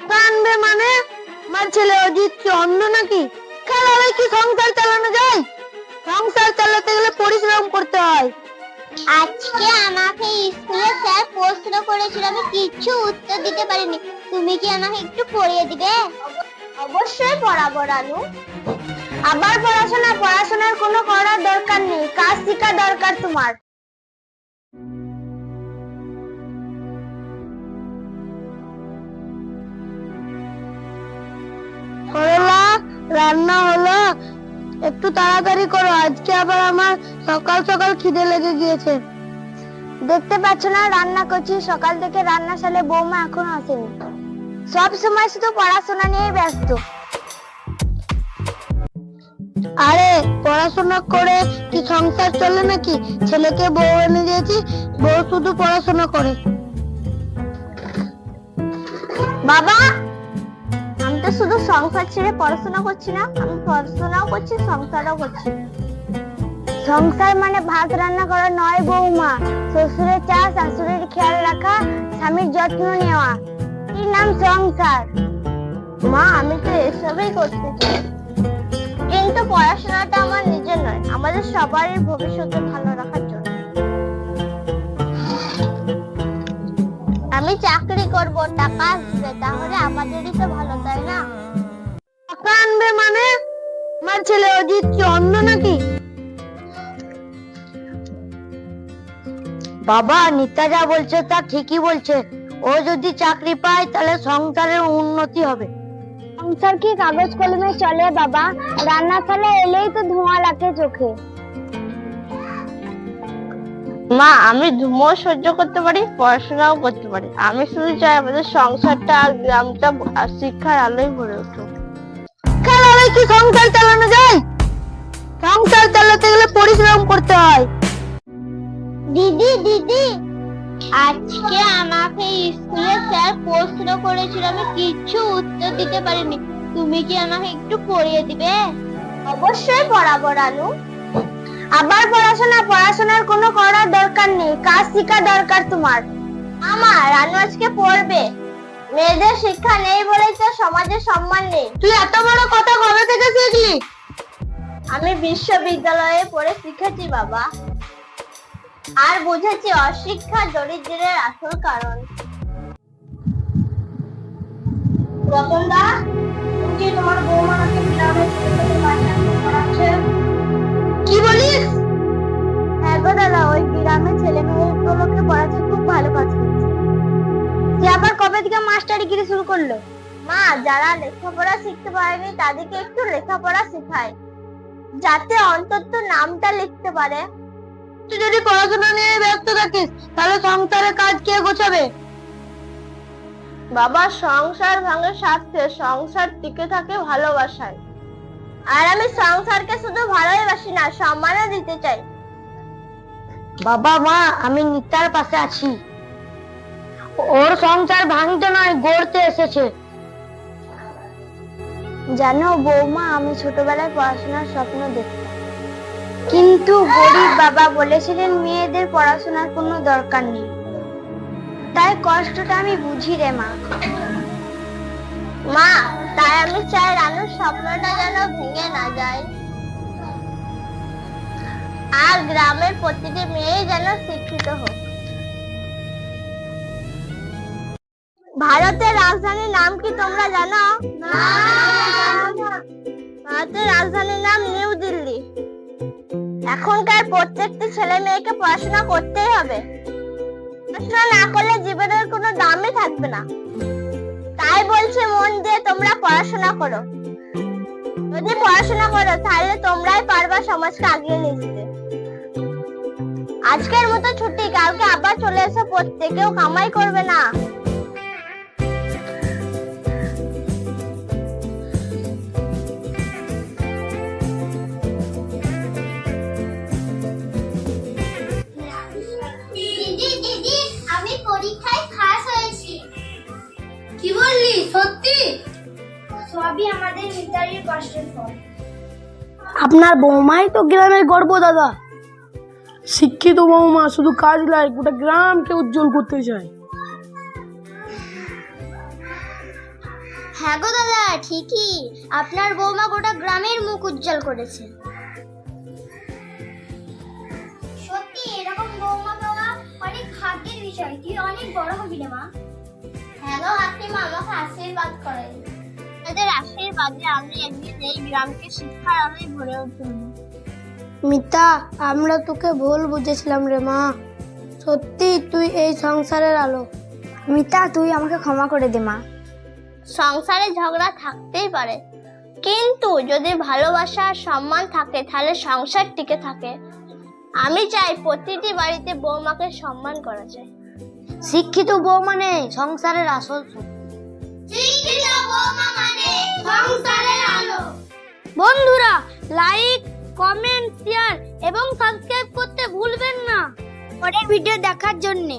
টাকা আনবে মানে? আমার ছেলে অজিত কি অন্ধ নাকি? খেলালে কি সংসার চালানো যায়? সংসার চালাতে গেলে পরিশ্রম করতে হয়। আজকে আমাকে স্কুলে স্যার প্রশ্ন করেছিল আমি কিচ্ছু উত্তর দিতে পারিনি। তুমি কি আমাকে একটু পড়িয়ে দিবে? অবশ্যই পড়াবো রানু। আবার পড়াশোনা পড়াশোনার কোনো করার দরকার নেই। কাজ শেখা দরকার তোমার। সরলা রান্না হলো। একটু তাড়াতাড়ি করো, আজকে আবার আমার সকাল সকাল খিদে লেগে গিয়েছে। দেখতে পাচ্ছ না, রান্না করছি। সকাল থেকে রান্না সালে বৌমা এখনও আসেনি। সব সময় শুধু পড়াশোনা নিয়ে ব্যস্ত। আরে, পড়াশোনা করে কি সংসার চলে নাকি? ছেলেকে বউ এনে দিয়েছি, বউ শুধু পড়াশোনা করে। বাবা আমি শুধু সংসার ছেড়ে পড়াশোনা করছি না, আমি পড়াশোনাও করছি, সংসারও করছি। সংসার মানে ভাত রান্না করা নয় বৌমা, শ্বশুরের চা শাশুড়ির খেয়াল রাখা, স্বামীর যত্ন নেওয়া। কি নাম সংসার? মা, আমি তো এসবই করতে চাই। কিন্তু পড়াশোনাটা আমার নিজের নয়, আমাদের সবারই ভবিষ্যতে ভালো আমি চাকরি করব টাকা আসবে তাহলে আমাদেরই তো ভালো তাই না? টাকা আনবে মানে? আমার ছেলে অজিত কি অন্ধ নাকি? বাবা নিতা যা বলছে তা ঠিকই বলছে। ও যদি চাকরি পায় তাহলে সংসারের উন্নতি হবে। সংসার কি কাগজ কলমে চলে বাবা? রান্নাশালা এলেই তো ধোঁয়া লাগে চোখে। মা আমি ধুমো সহ্য করতে পারি পড়াশোনাও করতে পারি। আমি শুধু চাই আমাদের সংসারটা আর গ্রামটা আর শিক্ষার আলোয় ভরে উঠুক। কি সংসার চালানো যায়? সংসার চালাতে গেলে পরিশ্রম করতে হয়। দিদি দিদি আজকে আমাকে স্কুলে স্যার প্রশ্ন করেছিল আমি কিচ্ছু উত্তর দিতে পারিনি। তুমি কি আমাকে একটু পড়িয়ে দিবে? অবশ্যই পড়াবো রানু। আবার পড়াশোনা পড়াশোনার কোনো করার দরকার নেই। কাজ শেখা দরকার তোমার। আমার রানু আজকে পড়বে। মেয়েদের শিক্ষা নেই বলেই তো সমাজে সম্মান নেই। তুই এত বড় কথা কবে থেকে শিখলি? আমি বিশ্ববিদ্যালয়ে পড়ে শিখেছি বাবা। আর বুঝেছি অশিক্ষা দরিদ্রের আসল কারণ। রতন দা তুমি তোমার বৌমা করল? মা যারা লেখাপড়া শিখতে পারেনি তাদেরকে একটু লেখাপড়া শেখায়। যাতে অন্তত নামটা লিখতে পারে। তুই যদি পড়াশোনা নিয়ে ব্যস্ত থাকিস তাহলে সংসারের কাজ কে গোছাবে? বাবা সংসার ভাঙে স্বার্থে সংসার টিকে থাকে ভালোবাসায়। আর আমি সংসারকে শুধু ভালোবাসি না সম্মানও দিতে চাই। বাবা মা আমি নিতার পাশে আছি। ওর সংসার ভাঙতে নয়, গড়তে এসেছে। জানো বৌমা, আমি ছোটবেলায় পড়াশোনার স্বপ্ন দেখতাম। কিন্তু গরিব বাবা বলেছিলেন, মেয়েদের পড়াশোনার কোনো দরকার নেই। তাই কষ্টটা আমি বুঝি রে মা। মা, তাই আমি চাই রানুর স্বপ্নটা যেন ভেঙে না যায়। আর গ্রামের প্রতিটি মেয়ে যেন শিক্ষিত হোক। ভারতের রাজধানীর নাম কি তোমরা জানো? ভারতের রাজধানীর নাম নিউ দিল্লি। এখনকার প্রত্যেকটি ছেলে মেয়েকে পড়াশোনা করতেই হবে। পড়াশোনা না করলে জীবনের কোনো দামই থাকবে না। তাই বলছে মন দিয়ে তোমরা পড়াশোনা করো। যদি পড়াশোনা করো, তাহলে তোমরাই পারবা সমাজকে আগিয়ে নিয়ে যেতে। আজকের মতো ছুটি, কালকে আবার চলে এসে পড়তে কেউ কামাই করবে না। সত্যি সবই আমাদের মিতারির কষ্টের ফল। আপনার বৌমাই তো গ্রামের গর্ব দাদা। শিক্ষিত বৌমা শুধু কাজ নয় গোটা গ্রামকে উজ্জ্বল করতে চায়। হ্যাঁ গো দাদা ঠিকই। আপনার বৌমা গোটা গ্রামের মুখ উজ্জ্বল করেছে। সত্যি এরকম বৌমা পাওয়া অনেক ভাগ্যের বিষয়। তুই অনেক বড় হবি রে মা। আশীর্বাদ করেন তাদের আশীর্বাদে আমি একদিন এই গ্রামকে শিক্ষার আলোয় ভরে তুলব মিতা আমরা তোকে ভুল বুঝেছিলাম রে মা। সত্যি তুই এই সংসারের আলো। মিতা তুই আমাকে ক্ষমা করে দে মা। সংসারে ঝগড়া থাকতেই পারে। কিন্তু যদি ভালোবাসা আর সম্মান থাকে তাহলে সংসার টিকে থাকে। আমি চাই প্রতিটি বাড়িতে বৌমাকে সম্মান করা যায়। শিক্ষিত বউ মানে সংসারের আসল। শিক্ষিত বৌমা মানে সংসারের আলো। বন্ধুরা লাইক কমেন্ট শেয়ার এবং সাবস্ক্রাইব করতে ভুলবেন না। পরের ভিডিও দেখার জন্য।